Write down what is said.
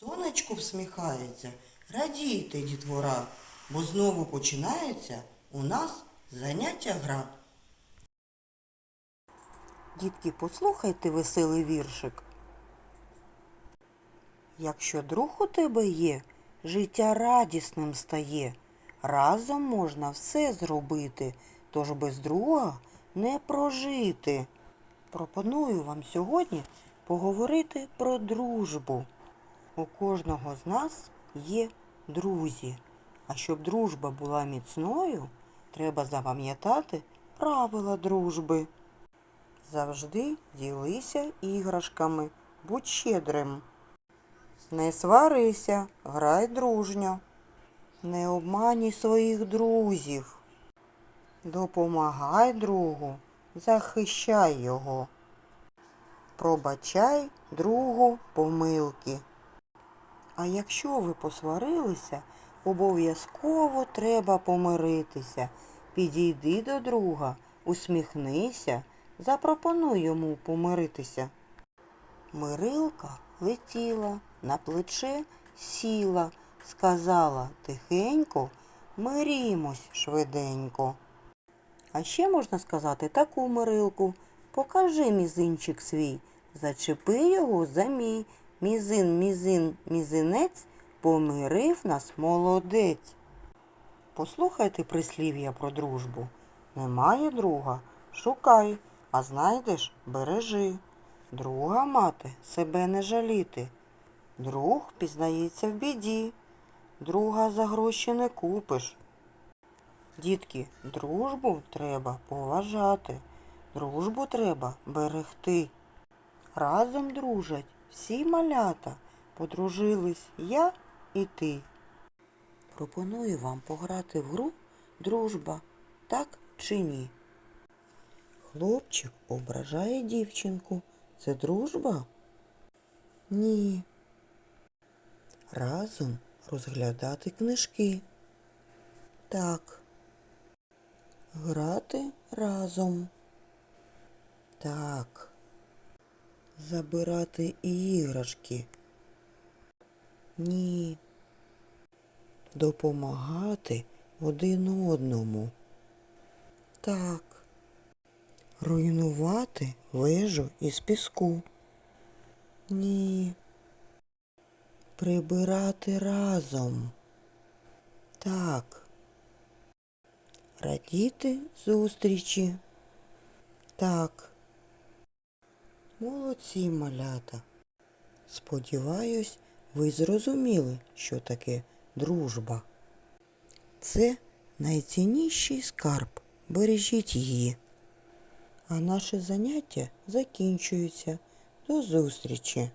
Сонечко всміхається, радійте, дітвора, бо знову починається у нас заняття гра. Дітки, послухайте веселий віршик. Якщо друг у тебе є, життя радісним стає. Разом можна все зробити, тож без друга не прожити. Пропоную вам сьогодні поговорити про дружбу. У кожного з нас є друзі. А щоб дружба була міцною, треба запам'ятати правила дружби. Завжди ділися іграшками, будь щедрим. Не сварися, грай дружньо. Не обманюй своїх друзів. Допомагай другу, захищай його. Пробачай другу помилки. А якщо ви посварилися, обов'язково треба помиритися. Підійди до друга, усміхнися, запропонуй йому помиритися. Мирилка летіла, на плече сіла, сказала тихенько, мирімось швиденько. А ще можна сказати таку мирилку. Покажи мізинчик свій, зачепи його за мій. Мізин, мізин, мізинець помирив нас молодець. Послухайте прислів'я про дружбу. Немає друга, шукай, а знайдеш бережи. Друга мати себе не жаліти. Друг пізнається в біді. Друга за гроші не купиш. Дітки, дружбу треба поважати. Дружбу треба берегти. Разом дружать всі малята. Подружились я і ти. Пропоную вам пограти в гру дружба, так чи ні? Хлопчик ображає дівчинку. Це дружба? Ні. Разом розглядати книжки. Так. Грати разом. Так. Забирати іграшки. Ні. Допомагати один одному. Так. Руйнувати вежу із піску. Ні. Прибирати разом. Так. Радіти зустрічі. Так. Молодці малята. Сподіваюсь, ви зрозуміли, що таке дружба. Це найцінніший скарб. Бережіть її. А наше заняття закінчується. До зустрічі!